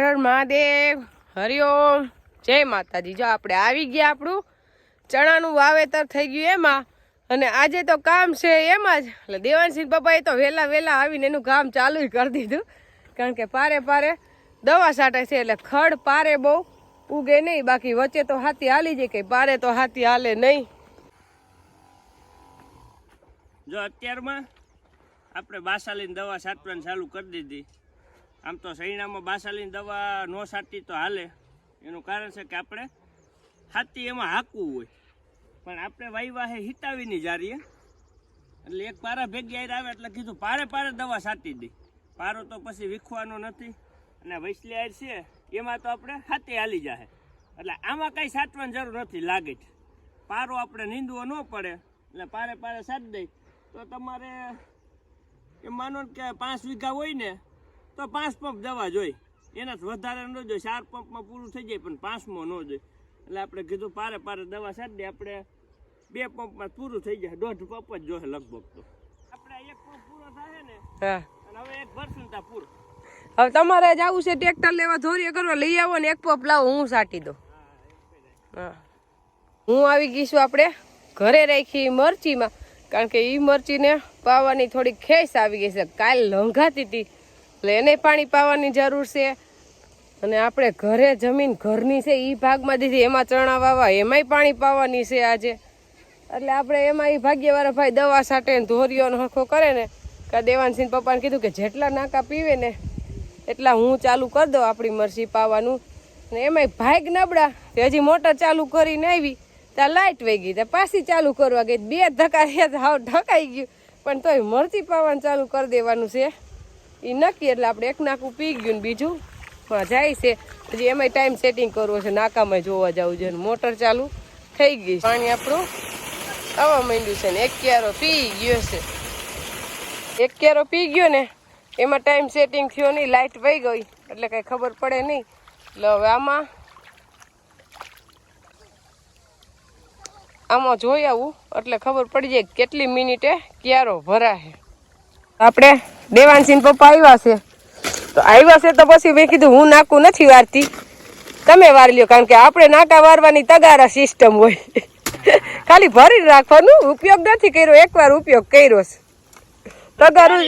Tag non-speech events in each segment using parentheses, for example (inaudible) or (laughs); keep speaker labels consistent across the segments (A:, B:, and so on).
A: હર મહાદેવ હરિઓમ જય માતાજી. જો આપણે આવી ગયા આપણું ચણાનું વાવેતર થઈ ગયું એમાં. અને આજે તો કામ છે એમાં જ. એટલે દેવાનસિંહ પપ્પાએ તો વહેલા વહેલા આવીને એનું કામ ચાલુ કરી દીધું. કારણ કે પારે પારે દવા છાંટે છે, એટલે ખડ પારે બહુ. ઉગે નહીં. બાકી વચ્ચે તો હાથી હાલી જાય કે પારે તો હાથી હાલે નહીં.
B: જો અત્યારમાં આપણે બાસાલીની દવા છાંટવાની ચાલુ કરી દીધી. આમ તો શરીણામાં બાસાલીની દવા ન સાટી તો હાલે. એનું કારણ છે કે આપણે હાથી એમાં હાંકવું હોય. પણ આપણે વાયવા હે હિતાવીની જારીએ. એટલે એક પારા ભેગી આયર આવે એટલે કીધું, પારે પારે દવા સાટી દઈ પારો તો પછી વીખવાનો નથી. અને વૈસલી આયર છે, એમાં તો આપણે હાથી હાલી જાય એટલે આમાં કાંઈ સાટવાની જરૂર નથી લાગે. જ પારો આપણે નીંદવો ન પડે. એટલે પારે પારે સાટી દઈ તો તમારે, એમ માનો કે પાંચ વીઘા હોય ને તો પાંચ પંપ દવા જોઈ. એનાથી વધારે ન જોઈએ ચાર પંપમાં પૂરું થઈ જાય પણ પાંચમો ન જોઈએ એટલે આપણે કીધું પારે પારે દવા દે આપણે બે પંપમાં પૂરું થઈ જાય દોઢ પંપ જ જોશે લગભગ તો. આપણે એક પંપ પૂરો થાય ને
A: હા.
B: અને હવે એક ભરશું ત્યાં પૂરું.
A: હવે તમારે જ આવું છે ટ્રેક્ટર લેવા ધોરીએ કરવા લઈ આવો ને એક પપ લાવો હું સાટી દઉં. હા. હું આવી ગઈ છું આપણે ઘરે રાખી મરચીમાં કારણ કે એ મરચીને પાવાની થોડી ખેસ આવી ગઈ છે. કાલ લંઘાતી હતી. એટલે એને પાણી પાવાની જરૂર છે. અને આપણે ઘરે જમીન ઘરની છે એ ભાગમાં દીધી. એમાં ચણા વાવા એમાંય પાણી પાવાની છે આજે. એટલે આપણે એમાં એ ભાગ્યવાળા ભાઈ દવા સાટે ને ધોરીઓનો હરખો કરે ને, કાં દેવાનસિંહ પપ્પાને કીધું કે જેટલા નાકા પીવે ને, એટલા હું ચાલુ કરી દઉં આપણી મરસી પાવાનું. ને એમાંય ભાગ નબળા. તે હજી મોટર ચાલુ કરીને આવી. ત્યાં લાઇટ વહી ગઈ. ત્યાં પાછી ચાલુ કરવા ગઈ. બે ધક્કા હાવ ઢકાઈ ગયું. પણ તોય મરચી પાવાનું ચાલુ કરી દેવાનું છે. એ નક્કી એટલે આપણે એક નાકું પી ગયું ને બીજું હા જાય છે. પછી એમાંય ટાઈમ સેટિંગ કરવો છે, નાકામાં જોવા જવું છે મોટર ચાલુ થઈ ગઈ પાણી આપણું આવવા માંડ્યું છે ને એક ક્યારો પી ગયો છે. એક ક્યારો પી ગયો ને એમાં ટાઈમ સેટિંગ થયો નહીં લાઇટ વહી ગઈ, એટલે કઈ ખબર પડે નહીં. એટલે હવે આમાં આમાં જોઈ આવું, એટલે ખબર પડી જાય કેટલી મિનિટે ક્યારો ભરાશે. આપણે દેવાનસિંહ પપ્પા આવ્યા છે. તો આવ્યા છે તો પછી મેં કીધું હું નાકું નથી વારતી. તમે વાર લ્યો કારણ કે આપણે નાકા વારવાની તગારા સિસ્ટમ હોય. ખાલી ભરી રાખવાનું ઉપયોગ નથી કર્યો એકવાર ઉપયોગ કર્યો છે. તગારું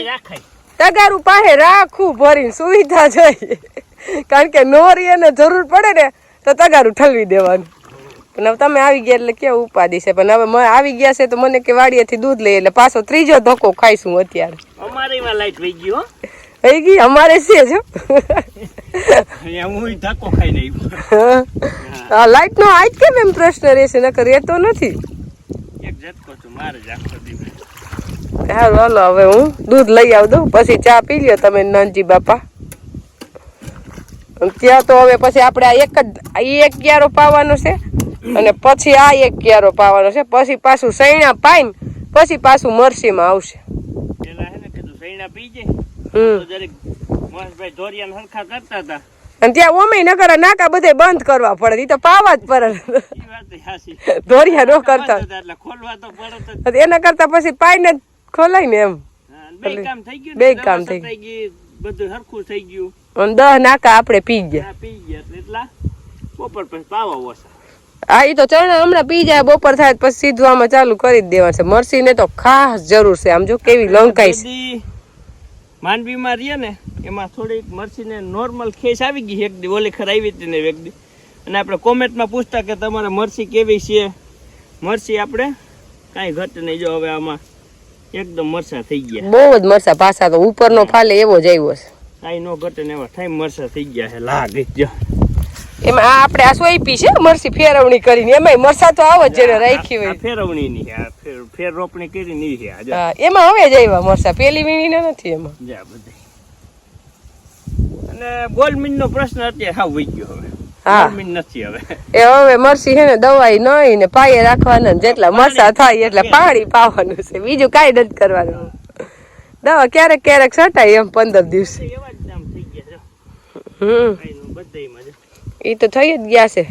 A: તગારું પાસે રાખવું ભરીને સુવિધા જોઈએ. કારણ કે નોરી એને જરૂર પડે ને તો તગારું ઠલવી દેવાનું. પણ હવે તમે આવી ગયા એટલે કેવું ઉપાધિ છે? પણ હવે આવી ગયા છે તો મને કે વાડીએથી દૂધ લઈએ એટલે પાછો ત્રીજો ધક્કો ખાઈશું અત્યારે.
B: અમારે લાઈટ વહી ગયો
A: થઈ ગઈ? અમારે છે જો
B: ધક્કો ખાઈ નહીં
A: આ લાઈટ નો આજ કેમ એમ પ્રશ્ન રહેશે? નકર રહેતો નથી.
B: એક ઝટકો છું મારે જ આખો
A: હાલો હાલો હવે હું દૂધ લઈ આવ દઉં. પછી ચા પી લ્યો તમે નાનજી બાપા. ત્યાં તો હવે પછી આપણે આ એક જ આ એક ક્યારો પાવાનો છે. અને પછી આ એક ક્યારો પાવાનો છે. પછી પાછું સૈણા પાઈને પછી પાછું મરસીમાં આવશે.
B: ને
A: અને ત્યાં ઓમે નકર નાકા બધે બંધ કરવા પડે. એ તો પાવા જ પડે. ધોરિયા નો કરતા. એના કરતા પછી પાઈને જ ખોલાય ને એમ
B: બે કામ થઈ ગયું બધું સરખું થઈ ગયું.
A: દહ નાકા આપણે પી ગયા.
B: પી ગયા એટલે એટલા. બપોર પછી પાવા ઓછા.
A: હા એ તો ચણા હમણાં પી જાય બપોર થાય પછી સીધું આમાં ચાલુ કરી જ દેવા છે. મરસી ને તો ખાસ જરૂર છે. આમ જો કેવી લંકાઈ છે
B: માંડવીમાં રહીએ ને એમાં થોડીક મરચીને નોર્મલ ખેસ આવી ગઈ એક દી ઓલી ખર આવી હતી ને એક દી. અને આપણે કોમેન્ટમાં પૂછતા કે તમારે મરસી કેવી છે? મરસી આપણે કાંઈ ઘટ નહીં. જો હવે આમાં એકદમ મરસા થઈ ગયા.
A: બહુ જ મરસા. પાસા તો ઉપરનો ફાલે એવો જ આવ્યો છે.
B: કાંઈ નો ઘટે ને એવા. થાય મરસા થઈ ગયા છે. લાગે જો.
A: એમાં આ આપણે આ સોઈપી છે મરસી ફેરવણી કરીને. એમાંય મરસા તો આવો જેને રાખી હોય.
B: ફેરવણી ની ફેર ફેર રોપણી કરી ની છે
A: હા એમાં હવે જ આવ્યા મરસા. પેલી વીણીને નથી એમાં.
B: જા બધી. અને ગોલમીન નો પ્રશ્ન અત્યારે હાવ વહી ગયો હવે.
A: હા.
B: નથી હવે.
A: એ હવે મરસી છે ને દવાઈ નહીં ને પાયે રાખવાના ને જેટલા મરસા થાય એટલે પાણી. પાવાનું છે. બીજું કાંઈ નથી કરવાનું. દવા ક્યારેક ક્યારેક છટાય એમ પંદર દિવસે. હમ. એ તો થઈ જ ગયા છે.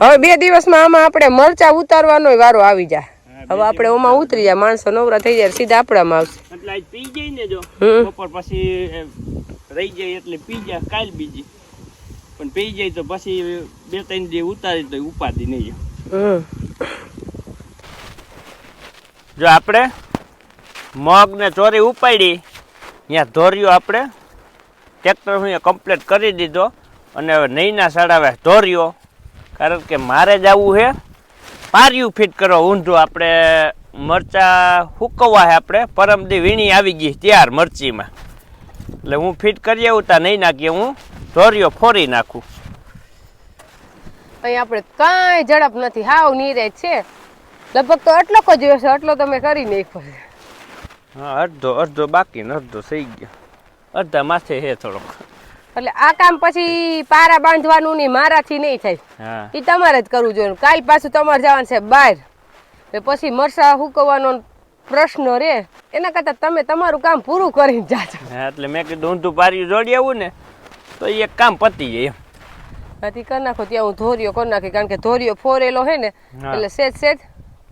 A: હવે બે દિવસમાં આમાં આપણે મરચા ઉતારવાનો વારો આવી જાય. હવે આપણે ઓમાં ઉતરી જાય માણસો નવરા થઈ જાય સીધા આપણામાં આવશે.
B: એટલે આજ પી જાય ને જો બપોર પછી રહી જાય એટલે પી જાય કાલ બીજી પણ પી જાય તો પછી બે ત્રણ દી ઉતારી તો ઉપાધિ નહીં. જો આપણે મગ ને ચોરી ઉપાડી ત્યાં ધોર્યો આપણે. ટ્રેક્ટર હું કમ્પ્લીટ કરી દીધો. અને હવે નહીંના સાડાવે ધોર્યો. કારણ કે મારે જવું છે પાર્યું ફિટ કરવા ઊંધું આપણે મરચા હુકવવા છે આપણે. પરમદી વીણી આવી ગઈ ત્યાર મરચીમાં. એટલે હું ફિટ કરી આવું ત્યાં નહીં નાખીએ હું. ધોર્યો ફોરી નાખું.
A: અહીં આપણે કાંઈ ઝડપ નથી હાવ નીરે છે. લગભગ તો આટલો જ જોયો છે આટલો તમે કરી નાખ્યો
B: હા અડધો અડધો બાકી અડધો થઈ ગયો. અડધા માથે હે થોડોક.
A: એટલે આ કામ પછી પારા બાંધવાનું નહીં મારાથી નહીં થાય. એ તમારે જ કરવું જોઈએ. કાલ પાછું તમારે જવાનું છે બહાર. પછી મરસા હુકવવાનો પ્રશ્ન રે એના કરતાં તમે તમારું કામ પૂરું કરીને જાજો.
B: એટલે મેં કીધું ઊંધું પાર્યું જોડી આવું ને તો એ એક કામ પતી જાય એમ.
A: આથી કરી નાખો ત્યાં હું ધોરિયો કરી નાખી કારણ કે ધોરિયો ફોરેલો હોય ને એટલે સેજ સેજ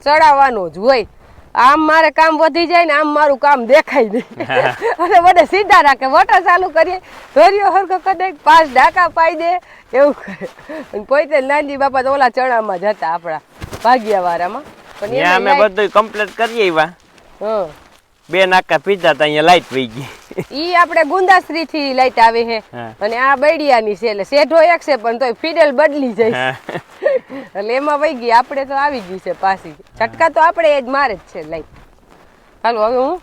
A: ચડાવવાનો જ હોય. આમ મારે કામ વધી જાય ને આમ મારું કામ દેખાય નહીં. અને બધે સીધા રાખે વટા ચાલુ કરીએ ધોરિયો હરખો કરી દે પાંચ ડાકા પાઈ દે એવું કરે. અને પોતે નાનજી બાપા તો ઓલા ચણામાં જ હતા આપણા ભાગ્યાવાળામાં પણ
B: અમે બધું કમ્પ્લીટ કરીએ
A: એવા
B: બે નાકા પીધા હતા અહીંયા લાઈટ પડી ગઈ.
A: ઈ આપણે ગુંદાશ્રી થી લાઈટ આવે છે. અને આ બૈડિયાની છે એટલે શેઠો એક છે પણ તોય ફિડલ બદલી જાય. એટલે એમાં વહી ગઈ આપણે તો આવી ગઈ છે પાછી. છટકા તો આપણે એ જ મારે જ છે લાઈટ હાલો હવે હું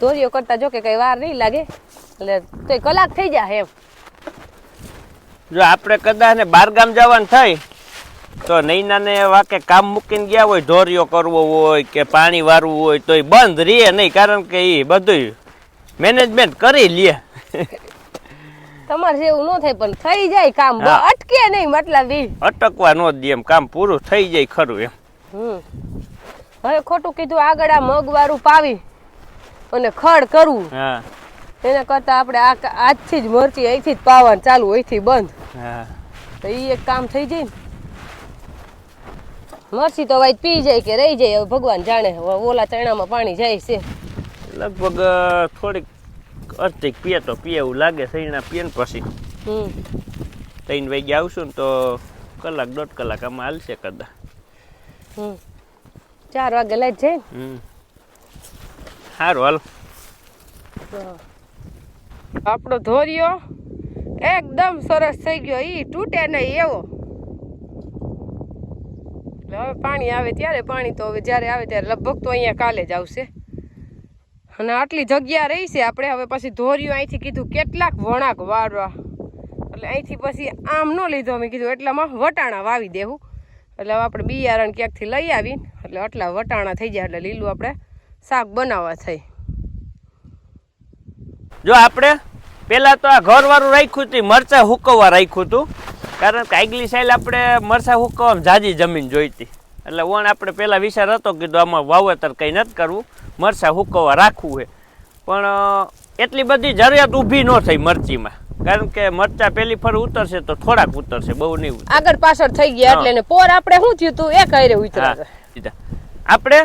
A: ધોરીઓ કરતા જો કે કઈ વાર નહીં લાગે. એટલે તોય કલાક થઈ જાય એમ.
B: જો આપણે કદાચ ને બારગામ જવાનું થાય તો નૈનાને વાકે કામ મૂકીને ગયા હોય ઢોરિયો કરવો હોય કે પાણી વારવું હોય તો એ બંધ રહે નહીં કારણ કે એ બધું મેનેજમેન્ટ કરી લે.
A: તમારે જેવું ન થાય પણ થઈ જાય કામ. અટકે નહીં મતલબ ઈ.
B: અટકવા ન દે એમ કામ પૂરું થઈ જાય ખરું એમ.
A: હવે ખોટું કીધું આગળ આ મગ વાળું પાવી અને ખડ કરવું
B: હા.
A: એના કરતા આપણે આ આજથી જ મરચી અહીંથી જ પાવાનું ચાલુ અહીંથી બંધ.
B: હા.
A: તો એ એક કામ થઈ જાય ને. મરચી તો વાય પી જાય કે રહી જાય હવે ભગવાન જાણે ઓલા ચણામાં પાણી જાય છે.
B: લગભગ થોડીક અર્ધિક પીએ તો પીએ એવું લાગે સૈણા પીએ ને પછી
A: હમ.
B: ત્રણ વાગે આવશું ને તો કલાક દોઢ કલાક આમાં હાલશે કદાચ.
A: હમ. ચાર વાગે લઈ જાય
B: હમ. સારું હાલો.
A: આપણો ધોરિયો એકદમ સરસ થઈ ગયો ઈ તૂટે નહીં એવો. હવે પાણી આવે ત્યારે પાણી તો હવે જ્યારે આવે ત્યારે લગભગ તો અહીંયા કાલે જ આવશે. અને આટલી જગ્યા રહી છે, આપણે હવે પછી ધોર્યું, અહીંથી કીધું કેટલાક વણાક વાળવા. એટલે અહીંથી પછી આમ ન લીધો અમે કીધું એટલામાં વટાણા વાવી દેવું એટલે હવે આપણે બિયારણ ક્યાંકથી લઈ આવીને, એટલે આટલા વટાણા થઈ જાય, એટલે લીલું આપણે શાક બનાવવા થઈ.
B: જો આપણે પેલા તો આ ઘરવાળું રાખ્યું હતું મરચા હુકવવા રાખ્યું હતું. કારણ કે આગલી સાઈડ આપણે મરચા હુકવવામાં જાજી જમીન જોઈતી. એટલે ઓણ આપણે પહેલાં વિચાર હતો કીધું આમાં વાવેતર કંઈ નથી કરવું મરચાં હુકવવા રાખવું છે. પણ એટલી બધી જરૂરિયાત ઊભી ન થઈ મરચીમાં. કારણ કે મરચા પેલી ફર ઉતરશે તો થોડાક ઉતરશે બહુ નહીં
A: આગળ પાછળ થઈ ગયા એટલે ને પોર આપણે શું થયું તું? એ કઈ ઉતરે
B: આપણે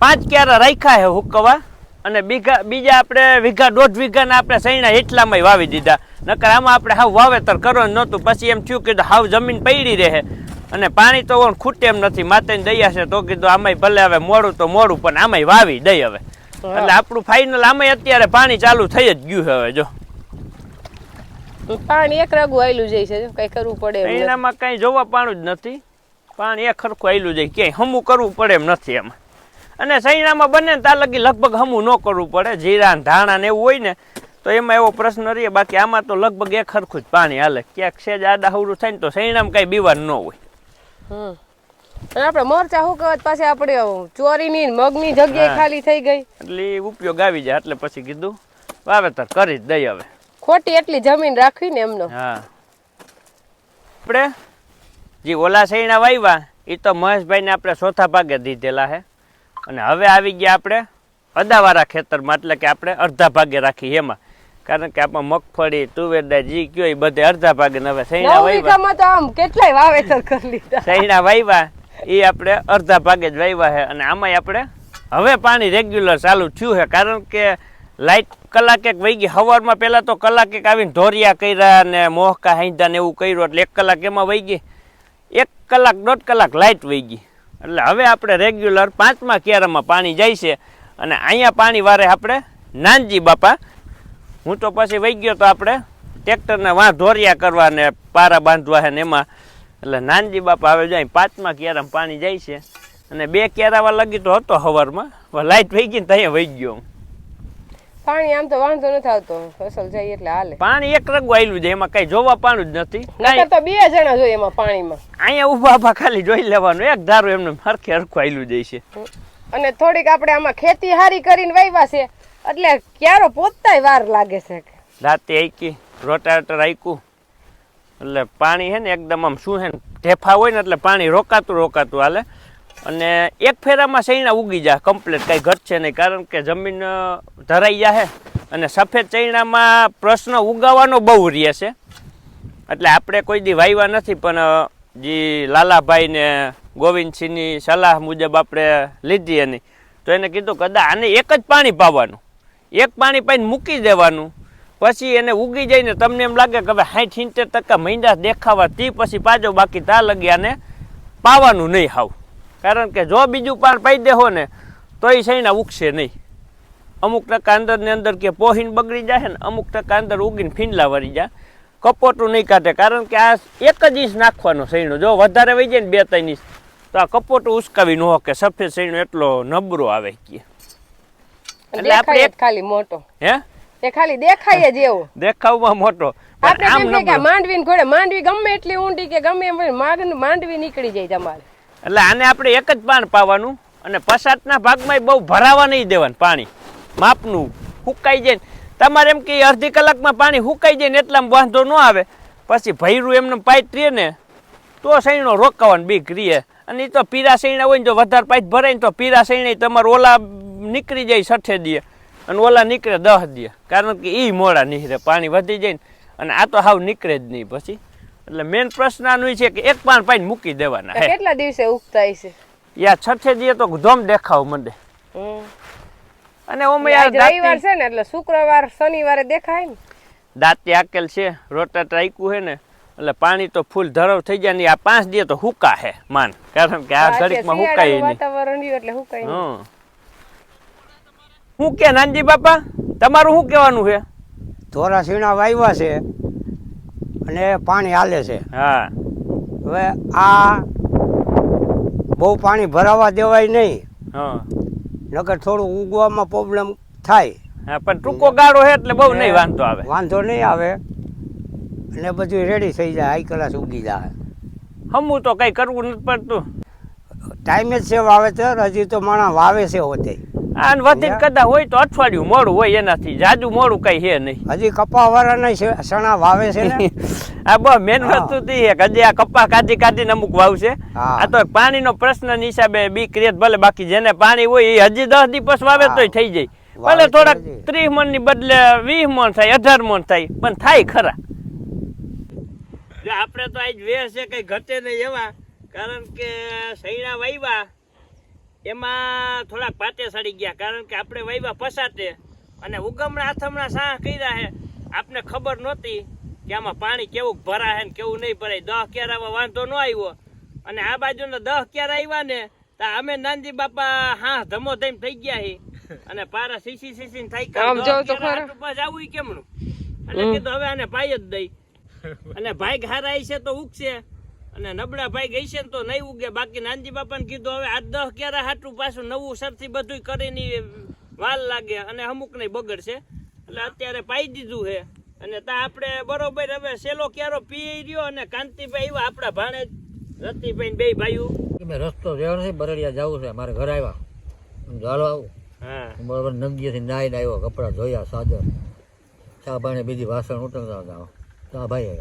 B: પાંચ ક્યારા રાખ્યા છે હુકવા અને બીઘા બીજા આપણે વીઘા દોઢ વીઘાના આપણે સૈણા એટલામાં વાવી દીધા. નકર આમાં આપણે હાવ વાવેતર કરવાનું નહોતું. પછી એમ થયું કે હાવ જમીન પડી રહે. અને પાણી તો ખૂટે એમ નથી. માતાની દયા છે તો કીધું આમાંય ભલે હવે મોડું તો મોડું પણ આમાંય વાવી દઈ હવે. એટલે આપણું ફાઇનલ આમાંય અત્યારે પાણી ચાલુ થઈ જ ગયું છે હવે જો.
A: પાણી એક રગું આયલું જાય છે કઈ કરવું પડે
B: એનામાં કાંઈ જોવા પાણું જ નથી. પાણી એક ખરખું આયલું જાય ક્યાંય હમું કરવું પડે એમ નથી એમાં. અને સૈણામાં બને ત્યાં લગી લગભગ હમું ન કરવું પડે જીરા ધાણા ને એવું હોય ને તો એમાં એવો પ્રશ્ન રહે બાકી આમાં તો લગભગ એક ખરખું જ પાણી હાલે. ક્યાંક સેજ આડા હવરું થાય ને તો સૈણામાં કાંઈ બીવાર ન હોય.
A: હમ. અને આપણે મરચા હુકવત પાસે આપણે ચોરીની ને મગની જગ્યાએ
B: હા.
A: ખાલી થઈ ગઈ.
B: એટલે ઉપયોગ આવી જાય એટલે પછી કીધું વાવેતર કરી જ દઈ હવે.
A: ખોટી એટલી જમીન રાખવી ને એમનો.
B: હા. આપણે જે ઓલા સૈણા વાવ્યા એ તો મહેશભાઈને આપણે ચોથા ભાગે દીધેલા છે અને હવે આવી ગયા આપણે અદાવાળા ખેતરમાં એટલે કે આપણે અડધા ભાગે રાખી એમાં. કારણ કે આપણે મગફળી તુવેરદાર જી કયો એ બધે અડધા ભાગે ને હવે સૈણા
A: નવ
B: વાવ્યા
A: તો આમ કેટલાય વાવેતર કરી લીધા.
B: સૈણા વાવ્યા એ આપણે અડધા ભાગે જ વાવ્યા છે અને આમાંય આપણે હવે પાણી રેગ્યુલર ચાલુ થયું છે કારણ કે લાઇટ કલાક એક વહી ગઈ સવારમાં પહેલાં તો કલાક એક આવીને ધોરિયા કર્યા ને મોહકા હાંધા ને એવું કર્યું એટલે એક કલાક એમાં વહી ગઈ એક કલાક દોઢ કલાક લાઇટ વહી ગઈ એટલે હવે આપણે રેગ્યુલર પાંચમા ક્યારામાં પાણી જાય છે અને અહીંયા પાણી વારે આપણે નાનજી બાપા હું તો પછી વહી ગયો તો આપણે ટ્રેક્ટરને વાં ધોરિયા કરવા ને પારા બાંધવા છે ને એમાં. એટલે નાનજી બાપા હવે જાય પાંચમા ક્યારામાં પાણી જાય છે. અને બે ક્યારાવા લગી તો હતો હવારમાં લાઇટ વહી ગઈ ને ત્યાં વહી ગયો.
A: પાણી આમ તો વાંધો નથી આવતો ફસલ જાય એટલે હાલે.
B: પાણી એક રગું આવેલું છે એમાં કઈ જોવા પાણું જ નથી.
A: નકર તો બે જણા જોઈએ એમાં પાણીમાં.
B: અહીંયા ઊભા ઊભા ખાલી જોઈ લેવાનું એક ધારું એમને હરખે હરખું આવેલું જાય છે.
A: અને થોડીક આપણે આમાં ખેતી હારી કરીને વાવ્યા છે. એટલે ક્યારો પોતાય વાર લાગે છે
B: રાતે આઈકી રોટાવેટર આઈકું એટલે પાણી છે ને એકદમ આમ શું છે ને, ઢેફા હોય ને એટલે પાણી રોકાતું રોકાતું હાલે. અને એક ફેરામાં ચૈણા ઉગી જાય કમ્પ્લીટ કાંઈ ઘટશે નહીં, કારણ કે જમીન ધરાઈ જાય અને સફેદ ચૈણામાં પ્રશ્ન ઉગાવવાનો બહુ રહે છે. એટલે આપણે કોઈ દી વાવ્યા નથી, પણ જે લાલાભાઈ ને ગોવિંદસિંહની સલાહ મુજબ આપણે લીધી એની. તો એને કીધું કદાચ આને એક જ પાણી પાવાનું. એક પાણી પાઈને મૂકી દેવાનું. પછી એને ઉગી જઈને તમને એમ લાગે કે હવે સાઠ સિત્તેર ટકા મહિના દેખાવા, તે પછી પાજો બાકી તા લગ્યાને પાવાનું નહીં હાવ. કારણ કે જો બીજું પાણ પાઈ દેહો ને તો એ સૈણા ઉગશે નહીં. અમુક ટકા અંદર ને અંદર કે પોહીન બગડી જાય ને, અમુક ટકા અંદર ઉગીને ફીંડલા વળી જાય કપોટું નહીં કાઢે, કારણ કે આ એક જ ઇંચ નાખવાનો સૈણો જો વધારે વહી જાય ને બે ત્રણ ઇંચ, તો આ કપોટું ઉસકાવી ન કે સફેદ સૈણો એટલો નબળો આવે કે. એટલે આપણે
A: ખાલી મોટો.
B: હે?
A: એ ખાલી દેખાય જ એવો.
B: દેખાવમાં મોટો.
A: આપણે એમ કે માંડવી ને ઘોડે માંડવી ગમે એટલી ઊંડી કે ગમે એમ માંડવી નીકળી જાય તમારે.
B: એટલે આને આપણે એક જ પાન પાવાનું અને પસાટના ભાગમાં બહુ ભરાવા નહીં દેવાનું પાણી. માપનું. હુકાઈ જાય. તમારે એમ કે અડધી કલાકમાં પાણી હુકાઈ જાય ને એટલામાં વાંધો ન આવે. પછી ભૈરું એમને પાઇપ રહે ને તો સૈણો રોકાવાનું બીક રહે. અને તો પીરા હોય ને જો વધારે પાઇપ ભરાય ને તો પીરા સૈણા તમારે ઓલા નીકળી જાય સઠે દે. અને ઓલા નીકળે દહ દે. કારણ કે એ મોડા નીકળે પાણી વધી જાય ને. અને આ તો હાવ નીકળે જ નહીં પછી. એટલે મેન પ્રશ્ન આનું છે કે એક પાણ પાણી મૂકી દેવાના
A: કેટલા દિવસે ઉગતા છે?
B: યા છઠે દીએ તો ધોમ દેખાવ મંડે. અને ઓમે યાર
A: રવિવાર છે ને એટલે શુક્રવાર શનિવારે દેખાય ને.
B: દાંતી આકેલ છે રોટા ટ્રાઈકું હે ને. એટલે પાણી તો ફૂલ ધરવ થઈ જાય ને આ પાંચ દિવસ તો હુકા હે માન. કારણ કે આ ઘડીકમાં હુકાય નહીં.
A: વાતાવરણ એટલે હુકાય નહીં.
B: હું. કે નાનજી બાપા તમારું શું કહેવાનું છે?
C: ધોરા સીણા વાવ્યા છે અને પાણી હાલે છે.
B: હા.
C: હવે આ બહુ પાણી ભરાવા દેવાય નહીં.
B: હા.
C: નકર થોડું ઉગવામાં પ્રોબ્લેમ થાય.
B: હા પણ ટૂંકો ગાળો છે એટલે બહુ નહીં વાંધો આવે.
C: વાંધો નહીં આવે. અને બધું રેડી થઈ જાય હાઈ ક્લાસ ઉગી જાય.
B: હમું તો કઈ કરવું નથી પડતું.
C: ટાઈમે જ છે વાવેતર હજી તો માણસ વાવે છે હોતે.
B: આન વધીને કદાચ હોય તો અઠવાડિયું મોડું હોય એનાથી જાજુ મોડું કઈ હે નહીં.
C: હજી કપા વાળાના સણા વાવે છે ને? (laughs)
B: આ બહુ મેન. વસ્તુ થી એક હજી આ કપા કાઢી કાઢીને અમુક વાવશે. આ તો પાણીનો પ્રશ્નની હિસાબે બી રેત ભલે બાકી જેને પાણી હોય એ હજી દસ દિવસ વાવે. તોય થઈ જાય. ભલે થોડાક. ત્રીસ મણની બદલે વીસ મણ થાય અઢાર મણ થાય પણ થાય ખરા. આપણે તો આજ વેર છે કંઈ ઘટે નહીં એવા. કારણ કે સૈણા વાવ્યા એમાં થોડાક પાટે સડી ગયા. કારણ કે આપણે વાવ્યા પસાતે અને ઉગમણા આથમણા સાહ કર્યા છે આપને ખબર નહોતી કે આમાં પાણી કેવું ભરાય ને કેવું નહીં ભરાય. દહ ક્યારામાં વાંધો ન આવ્યો. અને આ બાજુના દહ ક્યારા આવ્યા ને તો અમે નાનજી બાપા હા ધમો ધમ થઈ ગયા હી. અને પારા સીસી સીસી થઈ
A: આમ જોવ
B: કેમનું? એટલે કીધું હવે આને પાય જ દઈ. અને ભાઈ હારા છે તો ઉગશે. અને નબળા ભાઈ ગઈ છે ને તો નહીં ઉગે. બાકી નાનજી બાપાને કીધું હવે આ દહ ક્યારે હાટું પાછું નવું સરથી બધું કરીને વાલ લાગે અને અમુક નહીં બગડશે. એટલે અત્યારે પાઈ દીધું છે. અને તા આપણે બરોબર હવે સેલો ક્યારો પી રહ્યો અને કાંતિભાઈ આવ્યા આપણા ભાણે રતિભાઈ બે ભાઈઓ.
D: મેં રસ્તો રહ્યો નથી બરડિયા જવું છે મારે ઘરે આવ્યા. હું ચાલો આવું.
B: હા.
D: બરોબર બરાબર નદીએથી નાઈને આવ્યો કપડાં ધોયા સાદર ચા પાણી બીજી વાસણ ઉતરતા હતા. ભાઈ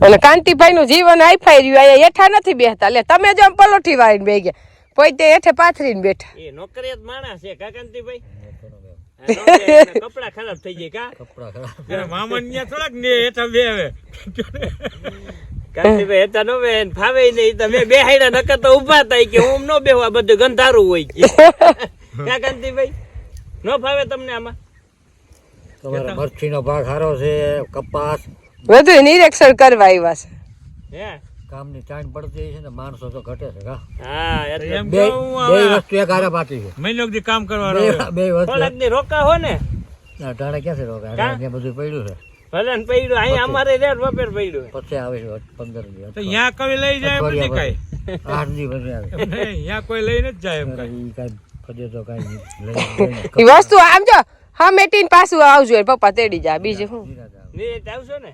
A: અને કાંતિભાઈ નું જીવન આઈફાઈ રહ્યું અહીંયા હેઠા નથી બેહતા. લે તમે જો પલોઠી વાળીને બે ગયા. પોતે હેઠે પાથરીને બેઠા.
B: એ નોકરી જ માણસ છે કાંતિભાઈ. (laughs) કપડા ખરાબ થઈ જાય કા?
D: કપડાં ખરાબ.
B: કાંતિભાઈ હતા નો બે ફાવે નહીં તમે બે હાઈડા નકર તો ઊભા થાય કે હું નો બેહવા બધું ગંધારું હોય કે. (laughs) કા કાંતિભાઈ? નો ફાવે તમને આમાં?
D: તમારે મરચીનો ભાગ સારો છે કપાસ
A: બધું નિરીક્ષણ કરવા આવ્યા છે.
B: હે?
D: કામની ટાઈમ પડતી છે ને માણસો તો ઘટે છે
B: હા.
E: એમ
D: બે વસ્તુ એક હારે બાકી છે.
E: મહિનો સુધી કામ કરવાનું
D: બે વસ્તુ.
B: રોકા હો ને?
D: ના, ટાણે ક્યાં છે રોકા ત્યાં બધું પડ્યું છે.
B: પડ્યું અમારે રેડ વપેર પડ્યું
D: પછી આવે છે પંદર દિવસ.
E: તો લઈ જાય એમ નથી કાંઈ?
D: આઠ દિવસ આવે.
E: એમ કોઈ લઈને જ જાય એમ કાંઈ.
D: ઈ કાંઈ ફજે તો કાંઈ (laughs)
A: વસ્તુ આમ જો હા મેટીન પાછું આવજો પપ્પા તેડી જા બીજું શું?
B: ને આવશો ને?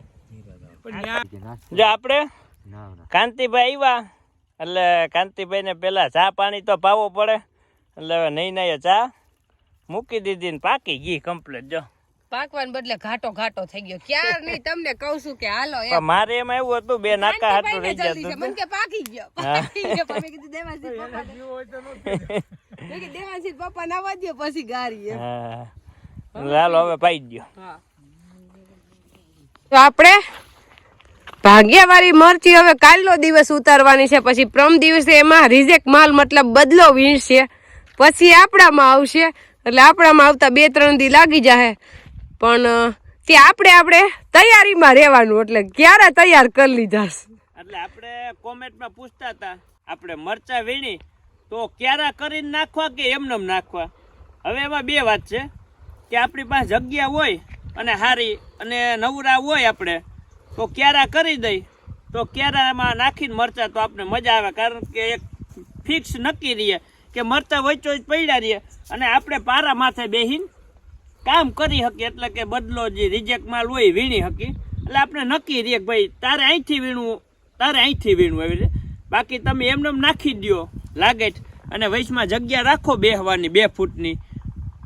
B: જો આપણે
D: ના ના
B: કાંતિભાઈ આવ્યા એટલે કાંતિભાઈને પેલા ચા પાણી તો પાવો પડે એટલે હવે નહીં નહીં ચા મૂકી દીધી ને પાકી ગઈ કમ્પ્લીટ જો.
A: પાકવાને બદલે ઘાટો ઘાટો થઈ ગયો. ક્યાર નહીં તમને કહું છું કે હાલો એમ
B: મારે એમાં એવું હતું બે નાકા હાટું રહી જતું
A: મને કે પાકી ગયો. પાકી ગયો. પણ મેં કીધું દેવાસી પપ્પા મેં કીધું પપ્પા પછી ગારી
B: હા. હાલો હવે પાઈ ગયો
A: તો આપણે ભાગ્યવાળી મરચી હવે કાલનો દિવસ ઉતારવાની છે, પછી પ્રમ દિવસે એમાં રિજેક્ટ માલ મતલબ બદલો વીણશે. પછી આપણામાં આવશે, એટલે આપણામાં આવતા બે, ત્રણ દી લાગી જાય પણ તે આપણે આપણે તૈયારીમાં રહેવાનું, એટલે ક્યારે તૈયાર કરી લીધા
B: એટલે આપણે કોમેન્ટમાં પૂછતા હતા, આપણે મરચા વીણી, તો ક્યારે કરીને નાખવા કે એમને નાખવા? હવે એમાં બે વાત છે, કે આપણી પાસે જગ્યા હોય, અને સારી અને નવરા હોય આપણે તો ક્યારા કરી દઈ? તો ક્યારામાં નાખીને મરચા તો આપણે મજા આવે, કારણ કે એક ફિક્સ નક્કી રહીએ કે મરચા વચ્ચો પડ્યા રહીએ અને આપણે પારા માથે બેહીને કામ કરી શકીએ, એટલે કે બદલો જે રિજેક્ટ માલ હોય વીણી શકીએ. એટલે આપણે નક્કી રહીએ કે ભાઈ, તારે અહીંથી વીણવું, તારે અહીંથી વીણવું એવી રીતે. બાકી તમે એમને એમ નાખી દો લાગે અને વૈશમાં જગ્યા રાખો બેહવાની બે ફૂટની.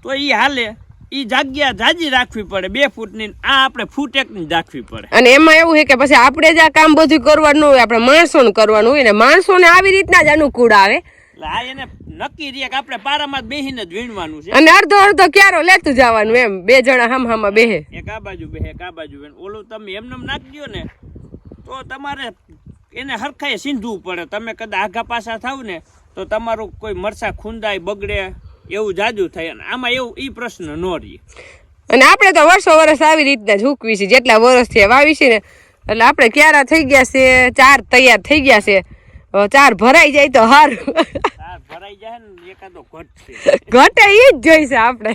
B: તો એ હાલે. એ જગ્યા જાજી રાખવી પડે બે ફૂટની આ આપણે ફૂટ એકની રાખવી પડે.
A: અને એમાં એવું છે કે પછી આપણે જ આ કામ બધું કરવાનું હોય આપણે માણસોને કરવાનું હોય ને માણસોને આવી રીતના જ અનુકૂળ આવે.
B: આ એને નક્કી રહીએ કે આપણે પારામાં જ બેસીને જ વીણવાનું છે.
A: અને અડધો અડધો ક્યારો લેતું જવાનું એમ બે જણા હામ હામાં બેહે.
B: એક આ બાજુ બે એક આ બાજુ બે ઓલું તમે એમને એમ નાખી દો ને તો તમારે એને હરખાએ સીંધવું પડે. તમે કદાચ આઘા પાછા થાવ ને તો તમારું કોઈ મરસા ખૂંદાય બગડે. એવું જાજુ થાય અને આમાં એવું એ પ્રશ્ન ન રહે
A: અને આપણે તો વર્ષો વર્ષ આવી રીતના જ હૂકવી છે જેટલા વર્ષથી વાવી છે ને એટલે આપણે ક્યારા થઈ ગયા છે ચાર તૈયાર થઈ ગયા છે ચાર ભરાઈ જાય તો હારું.
B: ભરાઈ જાય ને એકાદો ઘટશે
A: ઘટે એ જ જોઈશે આપણે.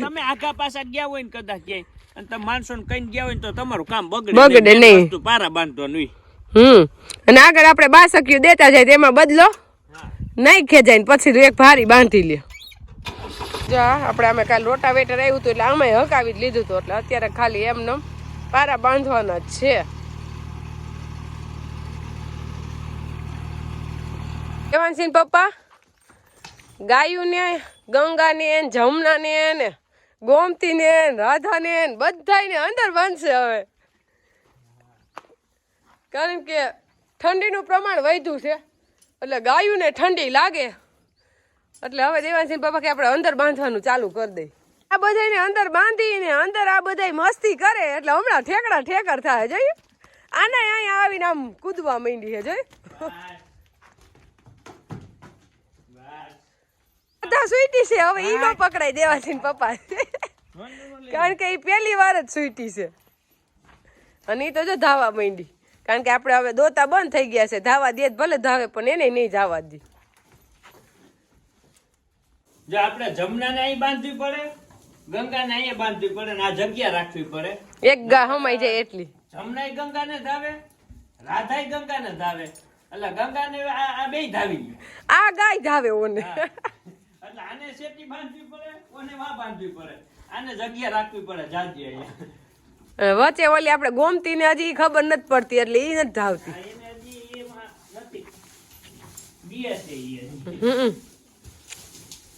B: તમે આગા પાછા ગયા હોય ને કદાચ ક્યાંય અને તમે માણસો ને કઈ ગયા હોય ને તો તમારું કામ બગડે
A: બગડે
B: નહીં. પારા બાંધવાનું.
A: હમ અને આગળ આપણે બાસકીઓ દેતા જાય તેમાં બદલો? નહીં ખેંચાય ને પછી એક ભારી બાંધી લે. જો, આપણે અમે કાલ રોટાવેટર આવ્યું હતું એટલે અમે હકાવી જ લીધું હતું એટલે અત્યારે ખાલી એમને પારા બાંધવાના છે. દેવાનસિંહ પપ્પા? ગાયું ને, ગંગા ને જમના ને ને, ગોમતી ને, રાધા ને બધાય ને અંદર બાંધશે હવે. કારણ કે ઠંડીનું પ્રમાણ વધ્યું છે. એટલે ગાયુંને ઠંડી લાગે. એટલે હવે દેવાસિંહ બાબા કે આપણે અંદર બાંધવાનું ચાલુ કરી દઈ આ બધાને અંદર બાંધીને અંદર આ બધાય મસ્તી કરે એટલે હમણાં ઠેકડા ઠેકર થાય જોયું? આને અહીંયા આવીને આમ કૂદવા માંડી છે જોયું? બધા સુઈટી છે હવે ઈ ન પકડાય દેવાસિંહ પપ્પા. કારણ કે એ પહેલી વાર જ સુઈટી છે. અને એ તો જો ધાવા માંડી. કારણ કે આપણે હવે દોતા બંધ થઈ ગયા છે. ધાવા દે ભલે ધાવે પણ એને નહીં ધાવા દે.
B: જો આપણે જમનાને અહીં બાંધવી પડે ગંગાને અહીંયા બાંધવી પડે ને આ જગ્યા રાખવી પડે.
A: એક ગા હમાઈ જાય એટલી.
B: જમનાય ગંગાને ધાવે રાધાય ગંગાને ધાવે. એટલે ગંગાને આ આ બેય ધાવી
A: આ ગાય ધાવે ઓને.
B: એટલે આને શેટી બાંધવી પડે ઓને વા બાંધવી પડે. આને જગ્યા રાખવી પડે જાજી અહીંયા.
A: વચ્ચે ઓલી આપણે ગોમતી ને હજી ખબર નથી પડતી એટલે એ નથી ધાવતી.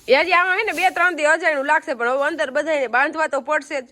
A: હજી આમાં હે ને બે ત્રણ દી અજાણ્યું લાગશે પણ હવે અંદર બધાને બાંધવા તો પડશે જ.